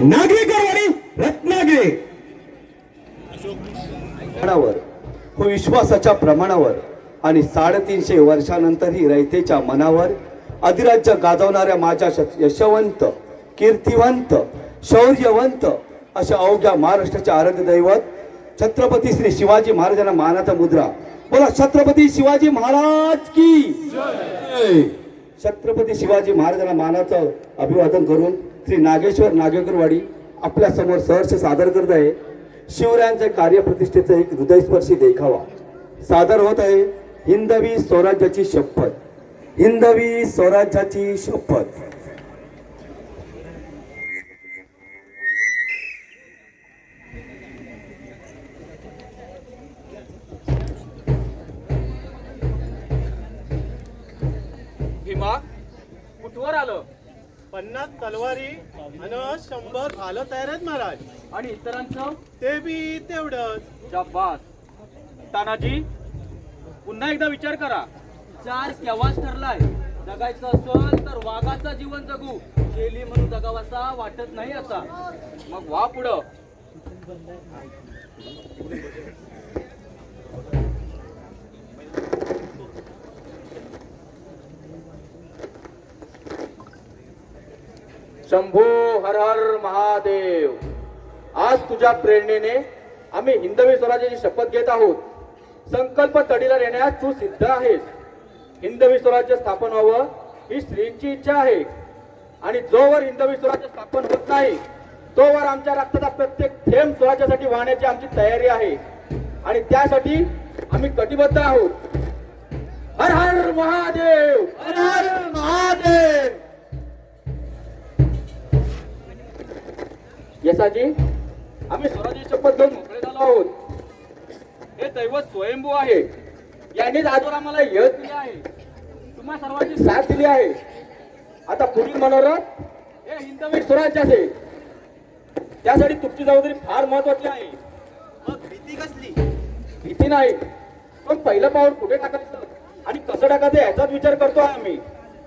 नागरिकवाडी रत्नागिरी. प्रमाणावर व विश्वासाच्या प्रमाणावर आणि साडेतीनशे वर्षानंतरही रयतेच्या मनावर अधिराज्य गाजवणाऱ्या माझ्या श- यशवंत कीर्तिवंत शौर्यवंत अशा अवघ्या महाराष्ट्राचे आराध्य दैवत छत्रपती श्री शिवाजी महाराजांना मानाचा मुद्रा. बोला छत्रपती शिवाजी महाराज की छत्रपती शिवाजी महाराजांना मानाचं अभिवादन करून श्री नागेश्वर नागेकरवाडी आपल्यासमोर सहर्ष सादर करत आहे. शिवरायांच्या कार्यप्रतिष्ठेचा एक हृदयस्पर्शी देखावा. सादर होत आहे हिंदवी स्वराज्याची शपथ. हिंदवी स्वराज्याची शपथ. भीमा कुठवर आलं? पन्नास तलवारी आणि शंभर भालं तयार आहेत महाराज. आणि इतरांचं? ते बी तेवढंच. शाबास. तानाजी पुन्हा एकदा विचार करा. चार केव्हाच ठरलाय? जगायचं असेल तर वाघाचं जीवन जगू. शेली म्हणून जगावासा वाटत नाही आता. मग वा पुढं. शंभो हर हर महादेव. आज तुझ्या प्रेरणेने आम्ही हिंदवी स्वराज्याची शपथ घेत आहोत. संकल्प तडीला नेण्यास तू सिद्ध आहेस. हिंदवी स्वराज्य स्थापन व्हावं ही स्त्रींची इच्छा आहे. आणि जोवर हिंदवी स्वराज्य स्थापन होत नाही तोवर आमच्या रक्ताचा प्रत्येक थेंब स्वराज्यासाठी वाहण्याची आमची तयारी आहे. आणि त्यासाठी आम्ही कटिबद्ध आहोत. हर हर महादेव! हर हर महादेव! यसाजी आम्ही स्वराज्य शपथ घेऊन मोकळे झालो आहोत. हे दैवत स्वयंभू आहे. यांनीच आजवर आम्हाला यश दिले आहे. तुम्हा सर्वांची साथ दिली आहे. आता पुढील मनोरथ हे हिंदवी स्वराज्याचे. त्यासाठी तुमची जबाबदारी फार महत्वाची आहे. मग भीती कसली? भीती नाही. पण पहिलं पाऊल कुठे टाकायचं आणि कसं टाकायचं याचाच विचार करतो आम्ही.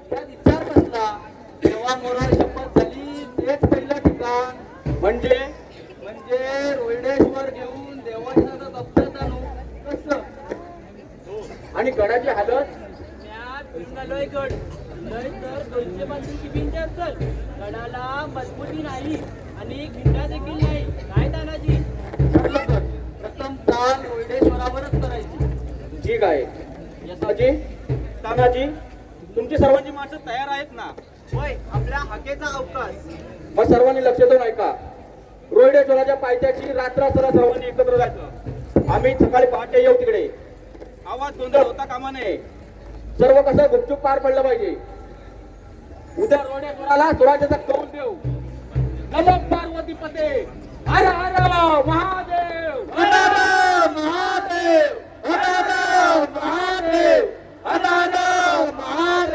त्यात विचार बसला तेव्हा मोरा शपथ झाली तेच पहिलं ठिकाण. म्हणजे? म्हणजे रोहिडेश्वर घेऊन देवाचा दप्तरात आणू कसं? आणि गडाची हालत? लय गड. लय तर दोनशे पासून भिंत असल. गडाला मजबूती नाही आणि खिंडा देखील नाही. काय तानाजी. प्रथम चाल रोहिडेश्वरावरच करायची. ठीक आहे. यसाजी तानाजी? तुमची सर्वांची माणसं तयार आहेत ना? होय आपल्या हाकेचा अवकाश. मग सर्वांनी लक्ष देऊन ऐका. रोहिडेश्वराच्या पायथ्याशी रात्र असताना सर्वांनी एकत्र जायचं. आम्ही सकाळी पहाटे येऊ तिकडे. आवाज गोंधळ होता कामा नये सर्व कसं गुपचूप पार पडलं पाहिजे. उद्या रोहिडेश्वराला स्वराज्याचा कौल देऊ. नमो पार्वती पते. हर हर महादेव. हर हर महादेव. हर हर महादेव. हर हर महादेव.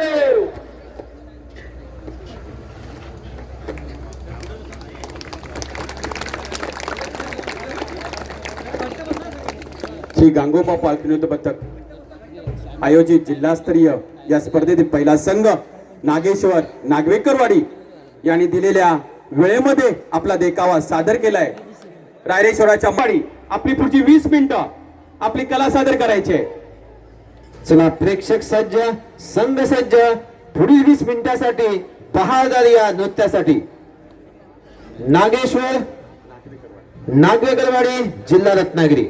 श्री गांगोबा पालखी पथक आयोजित जिल्हास्तरीय या स्पर्धेतील पहिला संघ नागेश्वर नागवेकरवाडी यांनी दिलेल्या वेळेमध्ये आपला देखावा सादर केलाय. रायरेश्वराच्या माडी आपली पुढची वीस मिनिटं आपली कला सादर करायची आहे. चला प्रेक्षक सज्ज संघ सज्ज पुढील वीस मिनिटासाठी बहादर या नृत्यासाठी. नागेश्वर नागवेकरवाडी जिल्हा रत्नागिरी.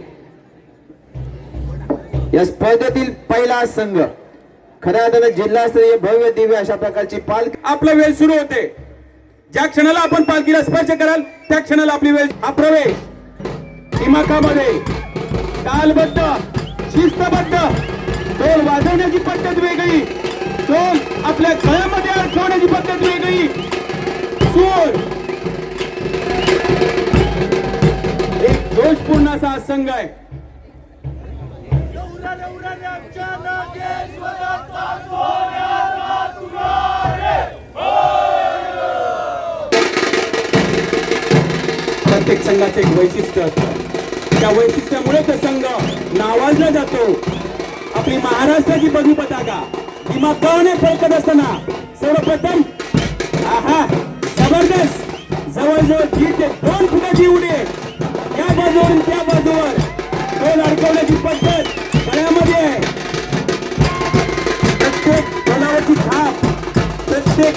या स्पर्धेतील पहिला संघ. खऱ्या अर्थानं जिल्हास्तरीय भव्य दिव्य अशा प्रकारची पालखी आपला वेळ सुरू होते. ज्या क्षणाला आपण पालखीला स्पर्श कराल त्या क्षणाला आपली वेळ हा प्रवेश. इमाकामध्ये तालबद्ध शिस्तबद्ध ढोल वाजवण्याची पद्धत वेगळी. ढोल आपल्या गळ्यामध्ये अडकवण्याची पद्धत वेगळी. सूर. एक जोशपूर्ण असा संघ आहे. प्रत्येक संघाचे एक वैशिष्ट्य असतं. त्या वैशिष्ट्यामुळे तो संघ नावाजला जातो. आपली महाराष्ट्राची बघू पताका. दिमागाने फळकत असताना सर्वप्रथम आहा जबरदस्त. जवळजवळ दीड ते दोन फुटाची उडी या बाजूवरून त्या बाजूवर. दोन अडकवण्याची पद्धत गळ्यामध्ये प्रत्येक बलावरची थाप प्रत्येक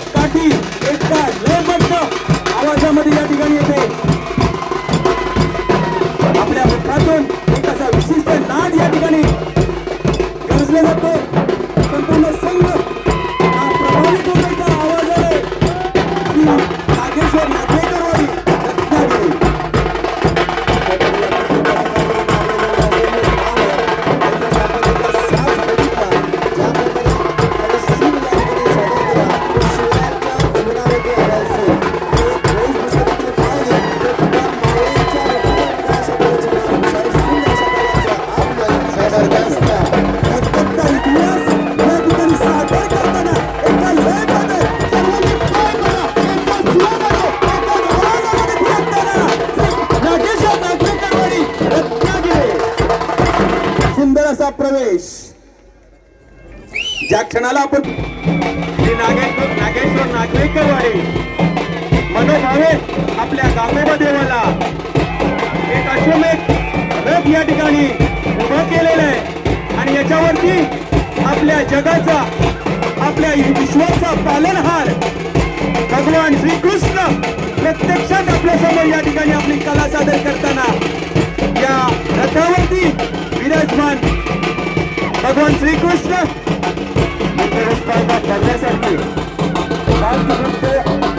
प्रवेश ज्या क्षणाला आपण श्री नागेश्वर नागेश्वर नागवेकरवाडी मनोभावे आपल्या गांगोबा देवाला एक अश्वमेध रथ या ठिकाणी उभं केलेलं आहे. आणि याच्यावरती आपल्या जगाचा आपल्या विश्वाचा पालनहार भगवान श्रीकृष्ण प्रत्यक्षात आपल्यासमोर या ठिकाणी आपली कला सादर करताना या रथावरती विराजमान भगवान श्रीकृष्ण! स्पर्धा करण्यासाठी पालखी नृत्य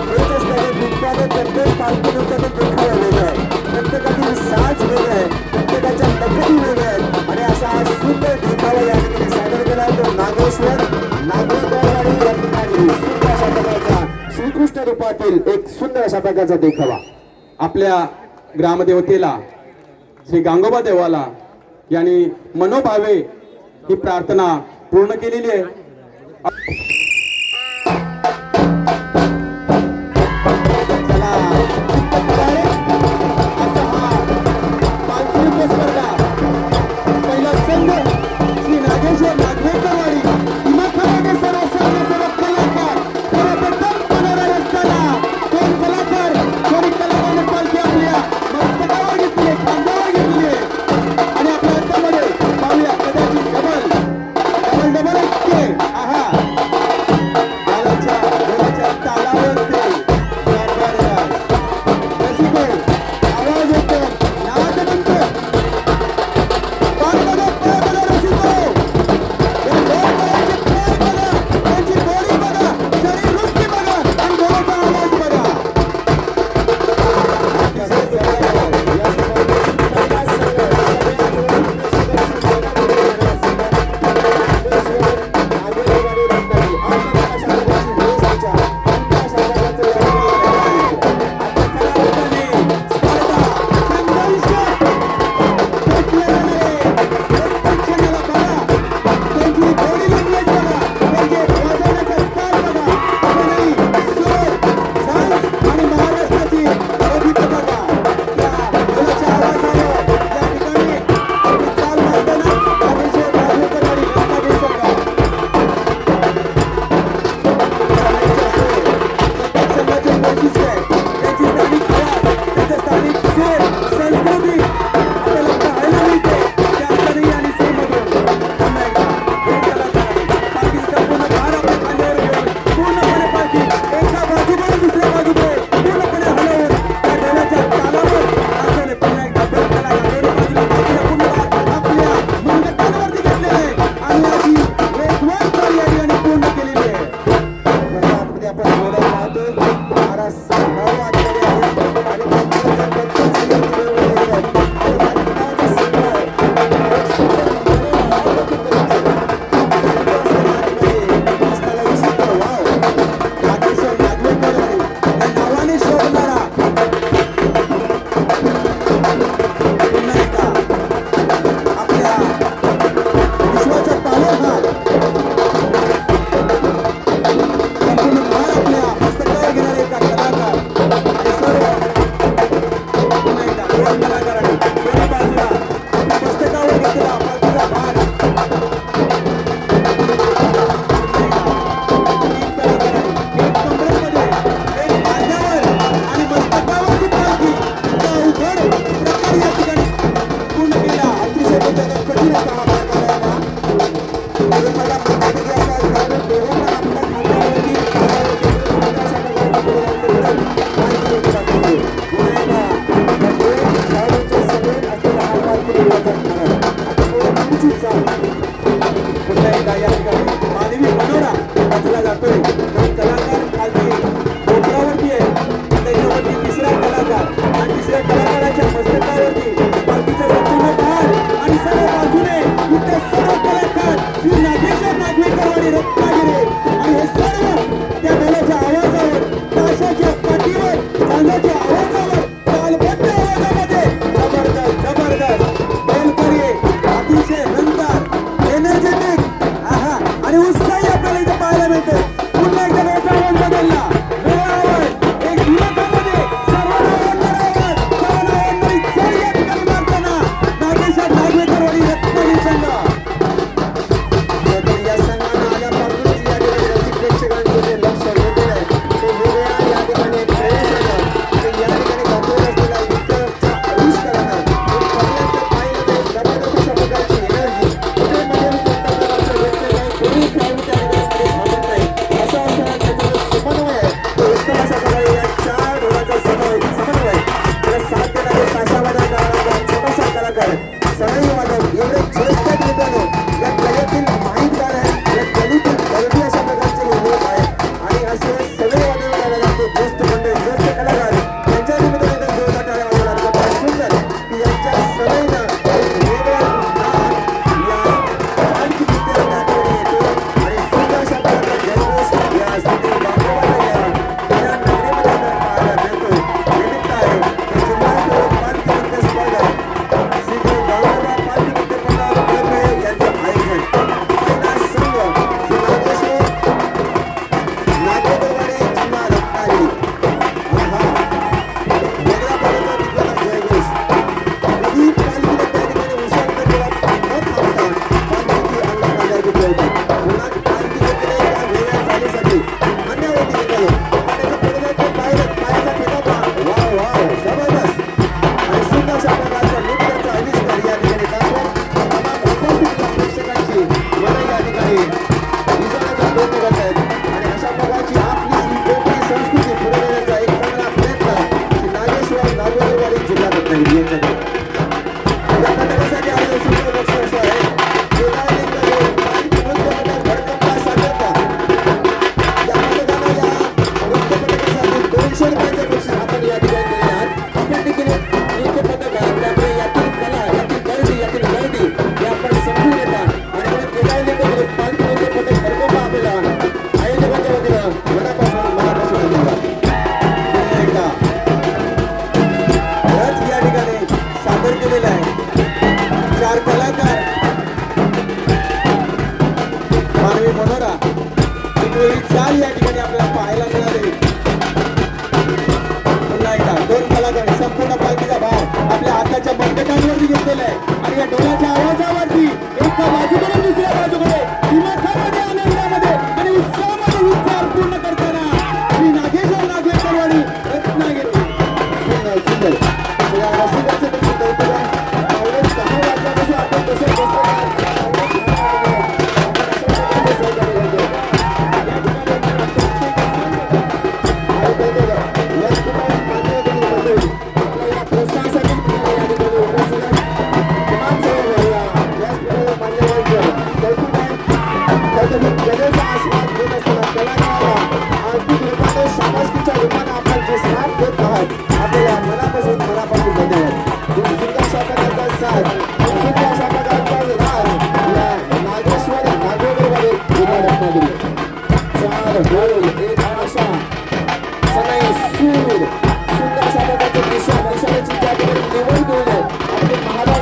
हेच असणारे नृत्याने प्रत्येक पालखी नृत्याने देखावा वेगळा आहे. प्रत्येकातील साज वेगळा आहे. प्रत्येकाच्या लकडी वेगळ्या आहेत. आणि असा हा सुंदर देखावा या ठिकाणी सादर केला तो नागेश्वर नागेश्वरवाडी रत्नागिरी. सुंदर अशा प्रकारचा श्रीकृष्ण रूपातील एक सुंदर अशा प्रकारचा देखावा आपल्या ग्रामदेवतेला श्री गांगोबा देवाला यांनी मनोभावे ही प्रार्थना पूर्ण केलेली आहे.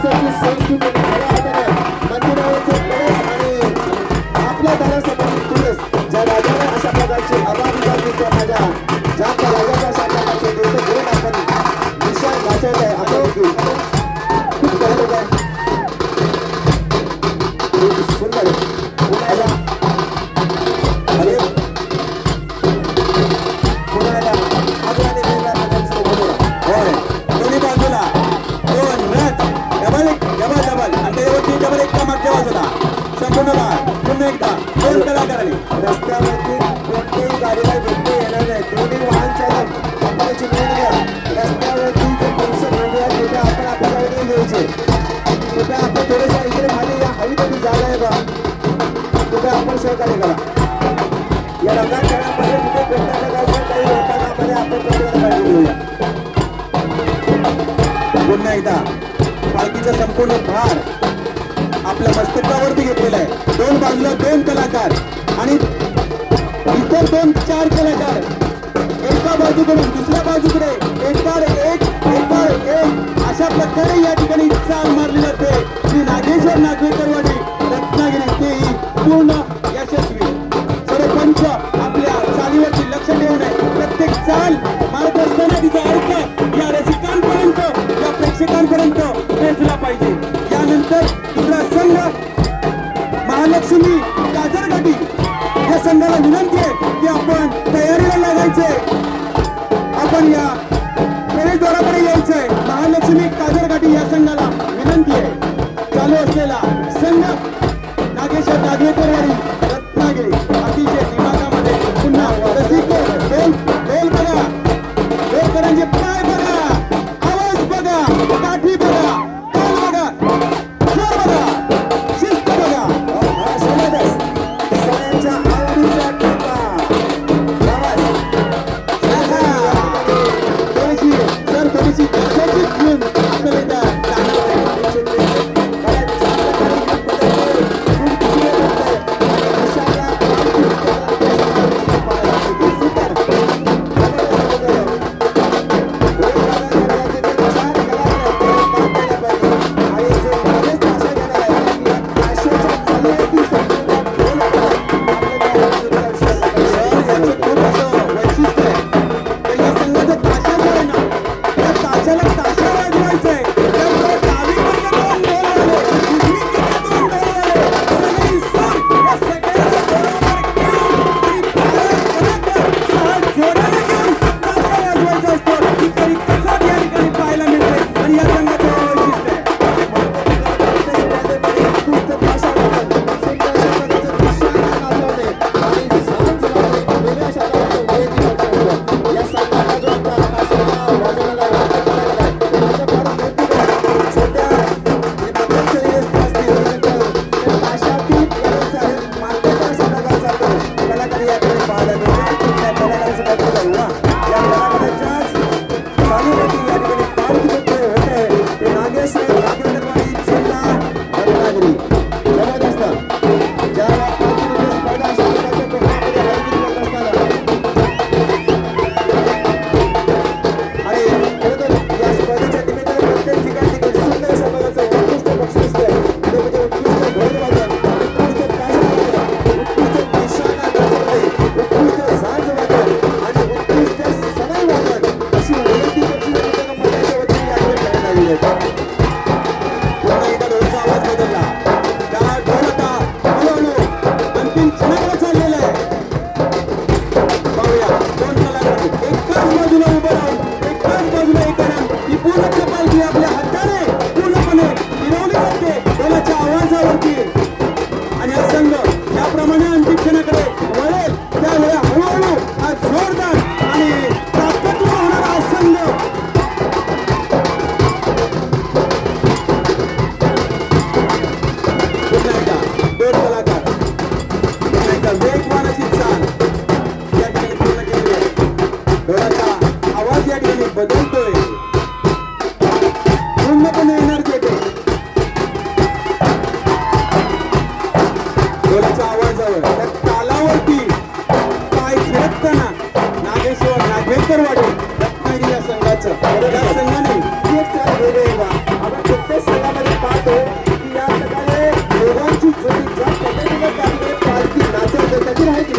आपली महाराष्ट्राची संस्कृती खऱ्या आपण सहकार्य करा. या रंगात खेळामध्ये तिथे कोणत्या प्रकारच्या काही लोकांमध्ये आपण प्रत्येकाला काळजी घेऊया पुन्हा एकदा पालखीचा संपूर्ण भार आपल्या मस्तकावरती घेतलेला आहे. दोन बाजूला दोन कलाकार आणि इतर दोन चार कलाकार एका बाजूकडून दुसऱ्या बाजूकडे एकावर एक एकावर एक अशा प्रकारे या ठिकाणी चाल मारली जाते. श्री नागेश्वर नागवेकरवाडी रत्नागिरी तेही पूर्ण यशस्वी. सरपंच आपल्या चालीवरती लक्ष ठेवून आहे. प्रत्येक चाल मारत असताना तिचा अर्थ या रसिकांपर्यंत या प्रेक्षकांपर्यंत पोहोचला पाहिजे. यानंतर दुसरा संघ महालक्ष्मी काजरगाठी या संघाला विनंती आहे की आपण तयारीला लागायचंय आपण या प्रवेशद्वाराकडे यायचंय. महालक्ष्मी काजरगाठी या संघाला विनंती आहे. चालू असलेला संघ नागेश्वर नागवेकरवाडी रत्नागिरी अतिशय दिमागामध्ये पुन्हा रसिक った部分は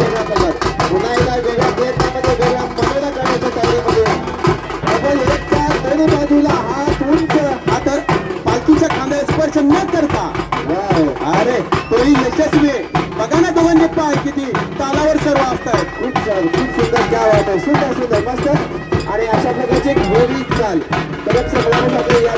वेगळा पुन्हा एकदा वेगळ्या प्रयत्नामध्ये करण्याच्या तयारीमध्ये दोन्ही बाजूला हात उंच हा? तर पालखीच्या खांद्याला स्पर्श न करता अरे तोही यशस्वी बघा ना दोघांचे पाय किती तालावर सर्व असतात खूप छान खूप सुंदर क्या वाटत सुंदर सुंदर मस्त. आणि अशा प्रकारची एक चाल. तर सगळ्यांसाठी या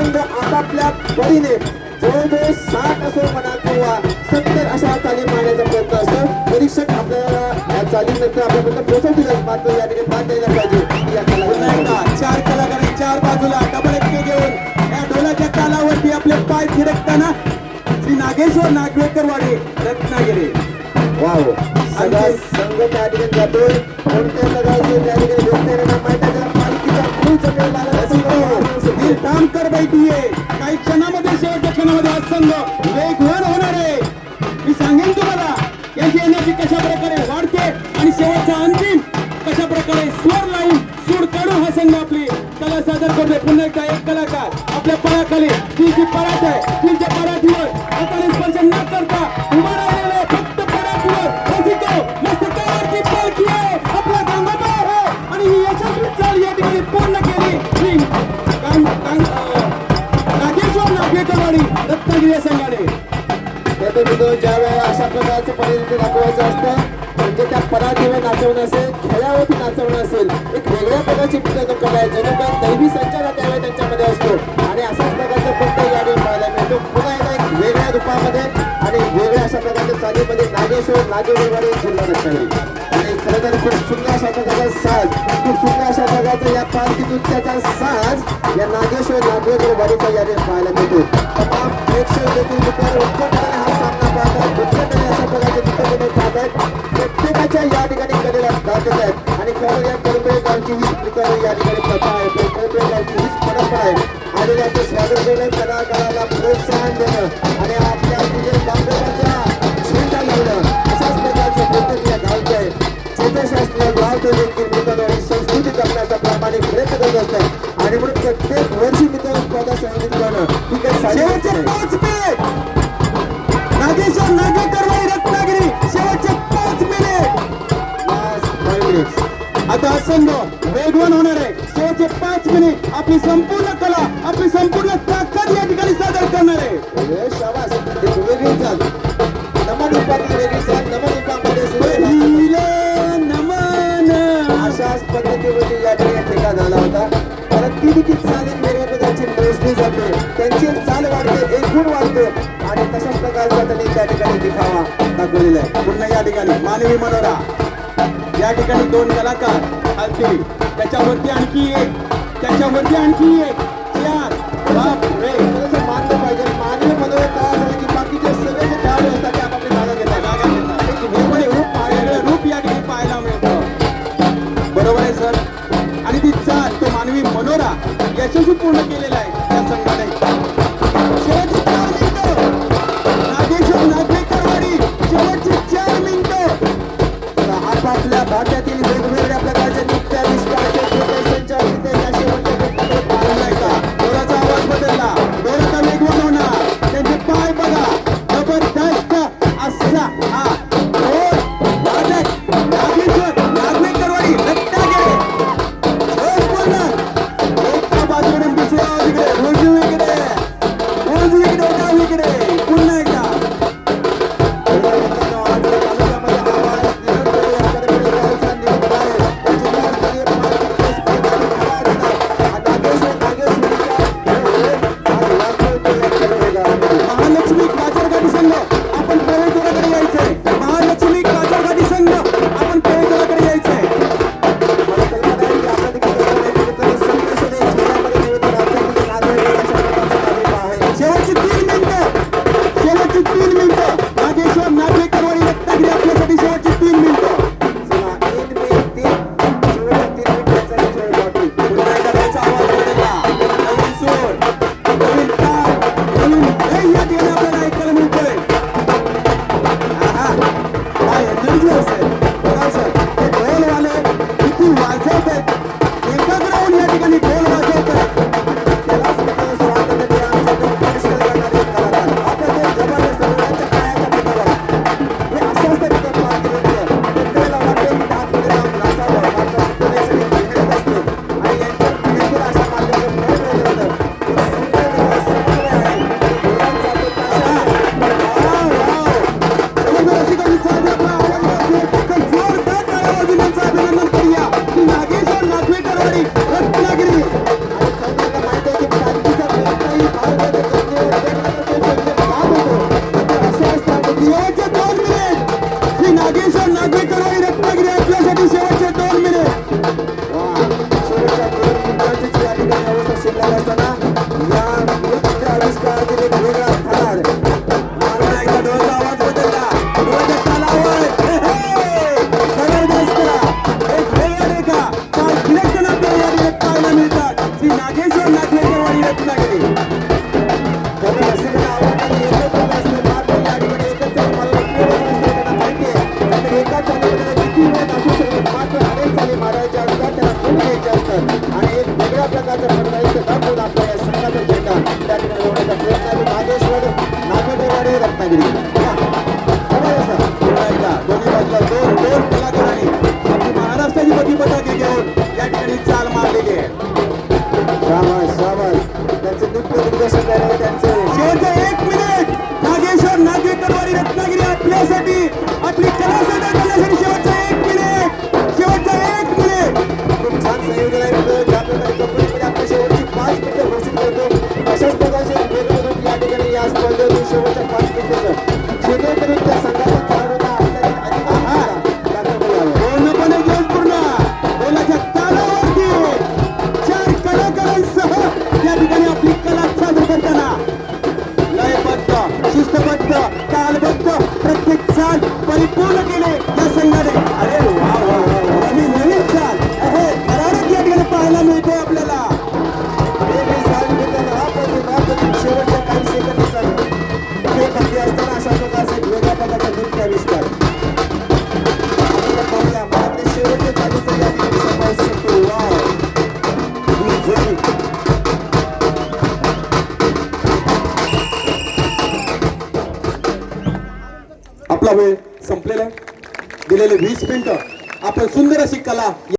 संघ आपापल्या परीने जवळजवळ साठ असो म्हणा किंवा सत्तर अशा चाली मारण्याचा प्रयत्न असतो. परीक्षक आपल्याला या चालीनंतर आपल्यापर्यंत पोहोचवतीलच मात्र या ठिकाणी मान द्यायला पाहिजे. या कलाकारांना. चार कलाकार चार बाजूला डबल एक्के घेऊन या ढोलाच्या तालावरती आपले पाय फिरकताना श्री नाग नागेश्वर नागवेकरवाडी रत्नागिरी. वाव. सगळा संघ त्या ठिकाणी जातोय. कोणत्या सगळ्याचे त्या ठिकाणी भेटते ही काम कर बैठीये. काही क्षणामध्ये शेवटच्या क्षणामध्ये आज संघ वेगवान होणार आहे. मी सांगेन तुम्हाला याची एनर्जी कशा प्रकारे वाढते आणि शेवटचा अंतिम कशा प्रकारे स्वर लावून सूर काढून हा संघ आपली कला सादर करतोय. पुन्हा एकदा एक कलाकार आपल्या पराखाली जी परात आहे तिच्या पराठीवर हाताने स्पर्श न करता उभा वेळेला अशा दाखवायचं असतं. म्हणजे त्या पराठीवर नाचवणं असेल खेळावरती नाचवणं असेल एक वेगळ्या प्रकारची मित्र कला आहे जणू काय दैवी संचार त्यावेळी त्यांच्यामध्ये असतो. आणि अशाच प्रकारचं फक्त यावेळी पाहायला मिळतो. पुन्हा एकदा एक वेगळ्या रूपामध्ये आणि वेगळ्या अशा प्रकारच्या चालीमध्ये नागेश्वर नागेश्वरवाडी जिल्हा रत्नागिरी. आणि खरं तर खूप सुंदर अशा प्रकारचा साज खूप सुंदर अशा प्रकारचा या पालखी नृत्याचा साज या नागेश्वर नागेश्वर वाडीचा पाहायला मिळतो. तमाम प्रेक्षक देखील करपे या ठिकाणी प्रथा आहे करपे हीच परंपरा आहे आणि त्यांचं स्वागत करणं कलाकाराला प्रोत्साहन देणं आणि आपल्या सुंदर झेंडा लावणं अशाच प्रकारचं पद्धत या आहे चेतशास्त्र गाव ते देखील मित्रांनो ही संस्कृती जपण्याचा प्रामाणिक प्रयत्न करत असतात आणि म्हणून प्रत्येक वर्षी मित्र स्पर्धा संयोजित करणं ही काही शेवटचे पाच शेवटचे पाच मिनिट आपली संपूर्ण कला आपली संपूर्ण ताकद या ठिकाणी सादर करणार. आहे नमन. अशाच या ठिकाणी होता. ती देखील मोजली जाते. त्यांची चाल वाढते वाढतो. आणि तशाच प्रकारचा त्यांनी त्या ठिकाणी दिखावा दाखवलेला आहे. पुन्हा या ठिकाणी मानवी मनोरा. या ठिकाणी दोन कलाकार हलतील त्याच्यावरती आणखी एक त्याच्यावरती आणखी एक. चार. बाप रे थोडंसं मानलं पाहिजे. मानवी मनोरथ काय झालं की बाकीचे सगळे जे खेळाडू असतात ते आपापली जागा घेतात. जागा घेतात. एक वेगळे रूप वेगळं पाहिलं रूप या ठिकाणी पाहायला मिळतं. बरोबर आहे सर? आणि ती चाल तो मानवी मनोरा यशस्वी पूर्ण केलेला আপনি না आपला